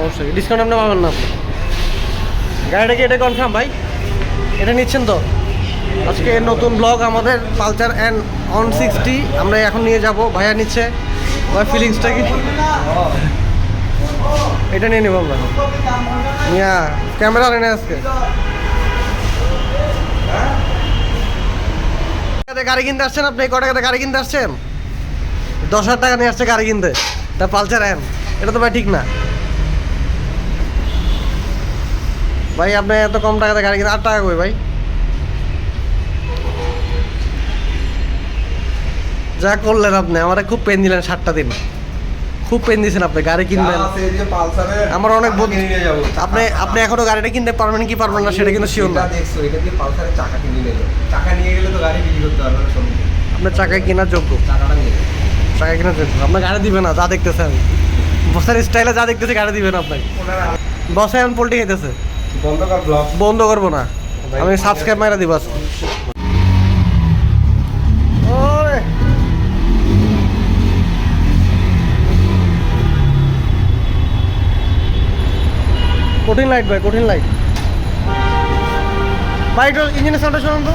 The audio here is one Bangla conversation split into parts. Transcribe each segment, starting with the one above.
অবশ্যই। ডিসকাউন্ট আপনি পাবেন না গাড়িটা কি এটা কনফার্ম ভাই? এটা নিচ্ছেন তো? আজকে নতুন ব্লগ আমাদের পালচার অ্যান্ড অন সিক্সটি আমরা এখন নিয়ে যাব। ভাইয়া নিচ্ছে। ভাই ফিলিংসটা কি? এটা নিয়ে নেব আমরা। মিয়া ক্যামেরা নেই আজকে। গাড়ি কিনতে আসছেন আপনি? ক টাকাতে গাড়ি কিনতে আসছেন? দশ হাজার টাকা নিয়ে আসছে গাড়ি কিনতে। তা পালচার অ্যান এটা তো ভাই ঠিক না। ভাই আপনি এত কম টাকাতে গাড়ি কিনে আট টাকা কই ভাই? যা করলেন আপনি আমার খুব পেন দিলেন সাতটা দিন। খুব পেন দিয়েছেন আপনি গাড়ি কিনবেন। আমার অনেক বোধ নিয়ে যাব। আপনি আপনি এখনও গাড়িটা কিনতে পারবেন কি পারবেন না সেটা কিন্তু শিওর না। চাকা চাকা আপনার চাকায় কেনার যোগ্য। চাকাটা নিয়ে চাকায় কেনার যোগ্য। আপনার গাড়ি দিবে না যা দেখতেছে আমি। বসের স্টাইলে যা দেখতেছে গাড়ি দিবেন আপনাকে। বসে এখন পোল্ট্রি খাইতেছে। বন্ধ কর ব্লক বন্ধ করব না। আমি সাবস্ক্রাইব মারা দিব আজকে। ওই। কঠিন লাইট ভাই কঠিন লাইট ভাই একটু ইঞ্জিনের সাউন্ডটা শুনুন তো।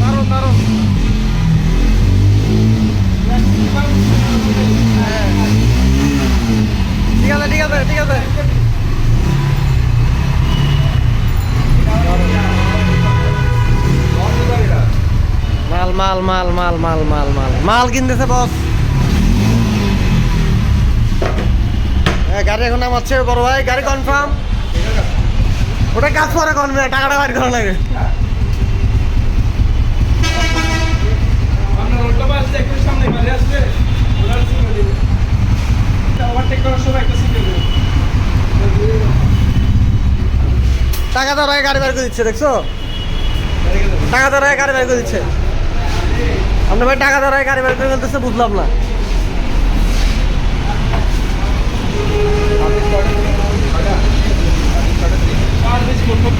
দারুণ দারুণ। ঠিক আছে ঠিক আছে ঠিক আছে মাল মাল মাল মাল মাল মাল মাল। মাল কিনতেছে বস গাড়ি এখন নামাচ্ছে, বড় ভাই, গাড়ি কনফার্ম ওটা কাজ করে কনফার্ম টাকাটা বাইর করা লাগে আপনার উল্টো পাশে একটু সামনে গাড়ি আসবে ওনার সিগন্যাল দিবে এটা ওভারটেক করার সময় একটা সিগন্যাল দিবে টাকা আগে গাড়ি বের করে দিচ্ছে দেখছ? টাকা আগে গাড়ি বের করে দিচ্ছে। আপনি ভাই টাকা আগে গাড়ি বের করে ফেলতেছে বুঝলাম না।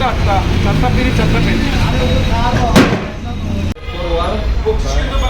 চারটা চারটা পিড়ি চারটা পাবে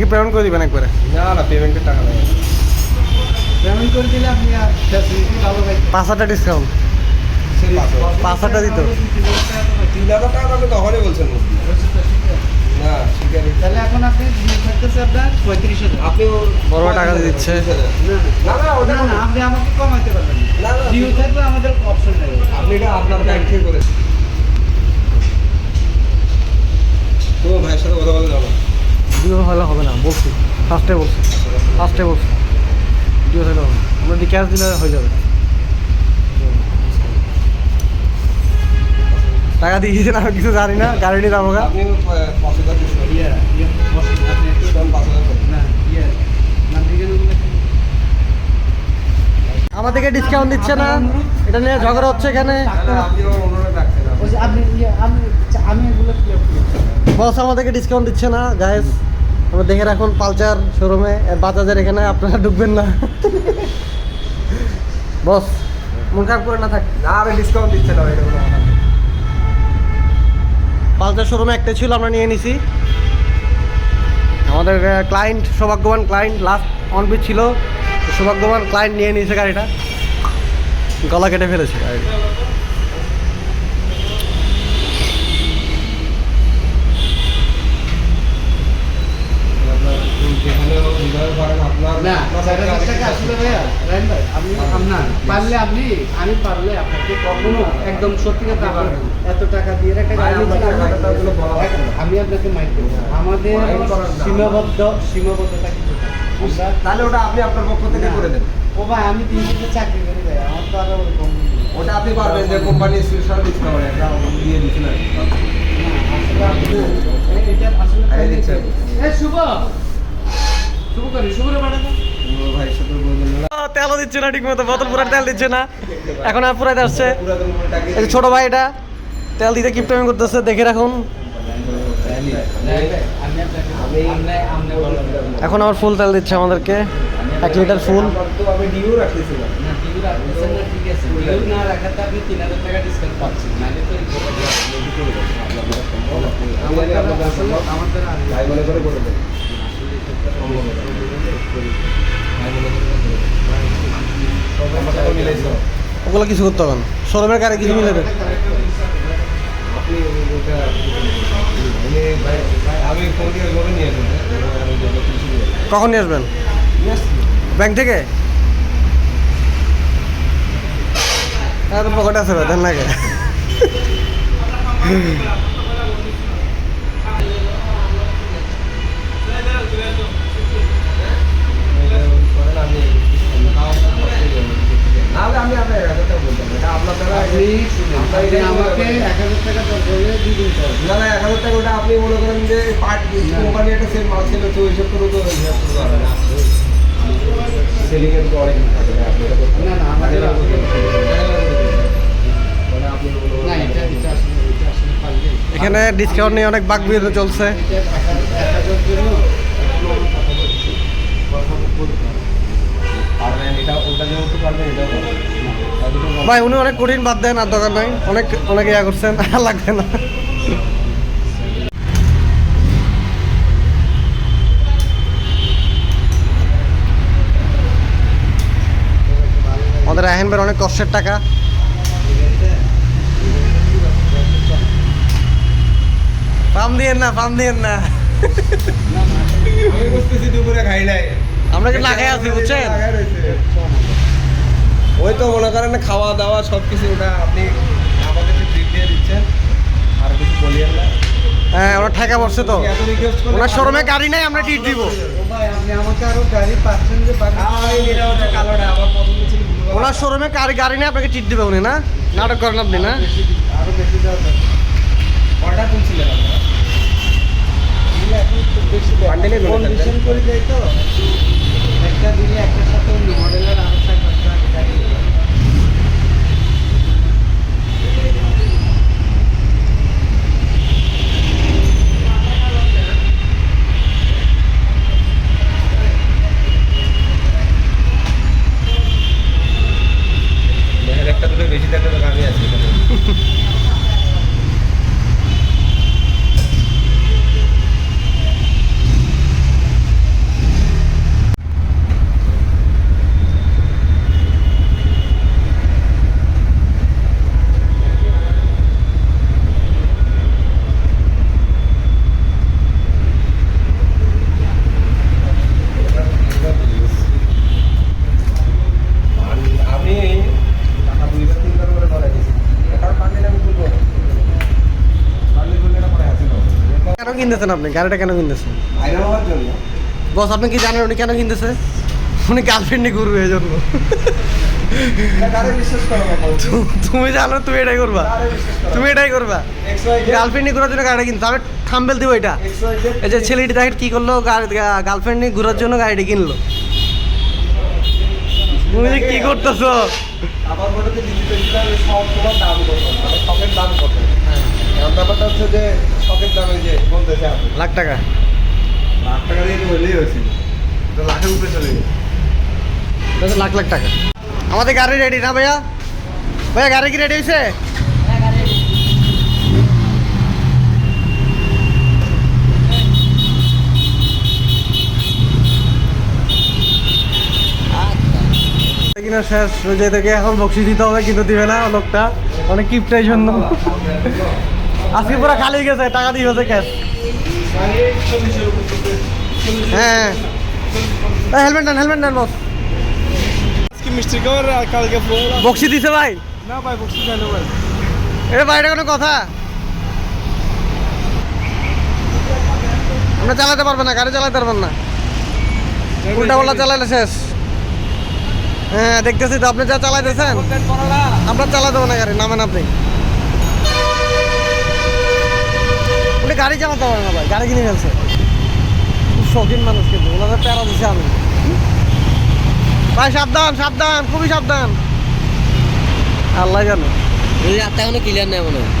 নাকি পেমেন্ট করে দিবেন একবারে? না না পেমেন্টের টাকা নেই। পেমেন্ট করে দিলে আপনি আর ফ্যাসিলিটি ভালো পাইতেন পাঁচ হাজার ডিসকাউন্ট পাঁচ হাজার। দিত। তিন হাজার টাকা আপনি। তখনই বলছেন না শিকারি। তাহলে এখন আপনি থাকতেছে আপনার পঁয়ত্রিশ হাজার। আপনি বড় টাকা দিচ্ছে। না না। না ওটা না না আপনি আমাকে কমাইতে পারবেন না, না, ডিউ থাকলে আমাদের অপশন নেই। আপনি এটা আপনার ব্যাংক থেকে করেছেন। তো ভাইয়ের সাথে কথা বলে যাব। ডিও হলে হবে না বলছি। ফার্স্টে বলছি। ফার্স্টে বলছি। ডিও হলে হবে না। আমরা যদি ক্যাশ দিলে হয়ে যাবে। টাকা দিয়ে দিয়েছেন আমি কিছু জানি না গাড়ি নিয়ে যাব আমাদেরকে ডিসকাউন্ট দিচ্ছে না। এটা নিয়ে ঝগড়া হচ্ছে এখানে। বস আমাদেরকে ডিসকাউন্ট দিচ্ছে না গায়েস আমরা দেখে রাখুন পালচার শোরুমে বাজাজের এখানে আপনারা ঢুকবেন না। বস মন খারাপ করে না থাক। না আমি ডিসকাউন্ট দিচ্ছে না। পালচার শোরুমে একটা ছিল আমরা নিয়ে নিছি। আমাদের ক্লায়েন্ট সৌভাগ্যবান ক্লায়েন্ট লাস্ট অন অনপিট ছিল। সৌভাগ্যবান ক্লায়েন্ট নিয়ে নিয়েছে গাড়িটা। গলা কেটে ফেলেছে গাড়ি যেখানে পারেন আপনার না আপনার চার হাজার সাথে টাকা আসলে ভাইয়া রাইন ভাই আপনি আপনার পারলে আপনি আমি পারলে আপনাকে কখনো একদম সত্যি কথা আপনার এত টাকা দিয়ে একটা গাড়ি আমরা আমি- আপনাকে করব আমাদের। সীমাবদ্ধ সীমাবদ্ধতা কিছু তাহলে ওটা আপনি আপনার পক্ষ থেকে করে দেন। ও ভাই আমি তিন চাকরি করি ভাই আমার তো আরও ওরকম ওটা আপনি পারবেন যে কোম্পানি স্পেশাল ডিসকাউন্ট দিয়ে দিচ্ছেন আর এটা আসলে শুভ। তেলও দিচ্ছে না ঠিক মতো বোতল পুরা তেল দিচ্ছে না। এখন আর পুরাতে আসছে। ছোট ভাই এটা তেল দিতে কিপটামি করতেছে দেখে রাখুন। এখন আবার ফুল তেল দিচ্ছে আমাদেরকে। এক লিটার ফুল আমার ওগুলো কিছু করতে হবে না। দিয়ে করে কিছু আসব। কখন নিয়ে আসবেন? ব্যাংক থেকে? পকেটে আছে দেন লাগে আমি আপনার এক হাজার বলতাম। এটা আপনার দ্বারা আপনি আমাকে এক হাজার টাকা দরকার দিন না না এক হাজার টাকা ওটা আপনি মনে করেন যে পার্ট কোম্পানি একটা সেল মাল ছিল তো ওইসব করে তো হিসাব করতে না। তো অনেক থাকে না না, আমাদের। এখানে ডিসকাউন্ট নিয়ে অনেক বাক বিয়ে চলছে। পারবেন এটা ওটা যেহেতু পারবেন এটাও পারবেন। এতটুকু কম- ভাই উনি অনেক কঠিন বাদ দেন আর দরকার নাই অনেক অনেক ইয়া করছেন আর লাগবে না। আমাদের আহেন বের অনেক কষ্টের টাকা। পাম দিয়েন না পাম দিয়েন না। দুপুরে খাই নাই। আমরা কি লাগাই আছি বুঝছেন? ওই তো মনে করেন খাওয়া দাওয়া সব কিছু ওটা আপনি দিয়ে দিচ্ছেন। আর কিছু বলিয়েন না। হ্যাঁ ওরা ঠেকা পড়ছে তো। ওনার শোরুমে গাড়ি নাই আমরা টিট দিব। যে। ওনার শোরুমে গাড়ি গাড়ি নেই আপনাকে টিট দিবে উনি না? নাটক করেন আপনি না? আরও বেশি দেওয়া দরকার। কয়টা তুলছিলেন আপনারা? এগুলো এখন খুব থাকবে। Condition করে যাই তো। একটা দিলে একটা সাথে অন্য মডেলের আরও চার পাঁচটা গাড়ি দেয়। দেখেন একটা দুটো বেশি থাকলে তো আমি আছি এখানে। আমি- আমি টাকা দুইবার তিনবার করে ধরাই দিয়েছি কারণ বান্ডিল আমি তুলবো বান্ডিল তুললে এটা পরে হাসি পাবো কেন কিনতেছেন আপনি? গাড়িটা কেন কিনতেছেন? বস আপনি কি জানেন উনি কেন কিনতেছে? উনি গার্লফ্রেন্ড নিয়ে ঘুরবে এই জন্য। তুমি জানো তুমি এটাই করবা। তুমি এটাই করবা। গার্লফ্রেন্ড নিয়ে ঘোরার জন্য গাড়িটা কিনতে। আমি থাম্বেল দিব এটা। এই যে ছেলেটি দেখেন কি করল গার্লফ্রেন্ড নিয়ে ঘোরার জন্য গাড়িটা কিনলো। তুমি যে কি করতেছো? আমার মনে হচ্ছে সব তোমার দাম কত? মানে শখের দাম এখন ব্যাপারটা হচ্ছে যে শখের দামে যে বলতেছে আপনি। লাখ টাকা। লাখ টাকা দিয়ে তো হলেই হয়েছিল। তো লাখের উপরে চলে গেছে। লাখ লাখ টাকা। আমাদের গাড়ি রেডি না ভাইয়া? ভাইয়া গাড়ি কি রেডি হয়েছে? কিনা শেষ থেকে এখন বক্সি দিতে হবে কিন্তু দিবে না লোকটা। অনেক কিপটাই জন্য। আজকে পুরো খালি গেছে, টাকা দিয়ে গেছে ক্যাশ হ্যাঁ। হেলমেট নেন হেলমেট নেন বস বক্সি দিছে ভাই। না ভাই ভাই এটা বাইরে কোনো কথা? আমরা চালাতে পারবেন না, গাড়ি চালাতে পারবেন না। উল্টা পাল্টা চালাইলে শেষ। হ্যাঁ দেখতেছি তো, আপনি যা চালাইতেছেন, আমরা চালা দেবো না গাড়ি, নামেন আপনি। উনি গাড়ি চালাতে পারে না ভাই গাড়ি কিনে ফেলছে। খুব শৌখিন মানুষ কিন্তু ওনাদের প্যারা দিছে আমি। ভাই সাবধান সাবধান খুবই সাবধান। আল্লাহ জানো। এই এখনও ক্লিয়ার নেই মনে হয়।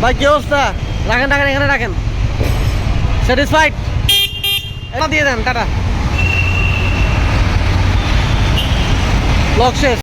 ভাই কি অবস্থা? রাখেন রাখেন এখানে রাখেন। স্যাটিসফাইড এটা দিয়ে দেন টাটা। ব্লক শেষ।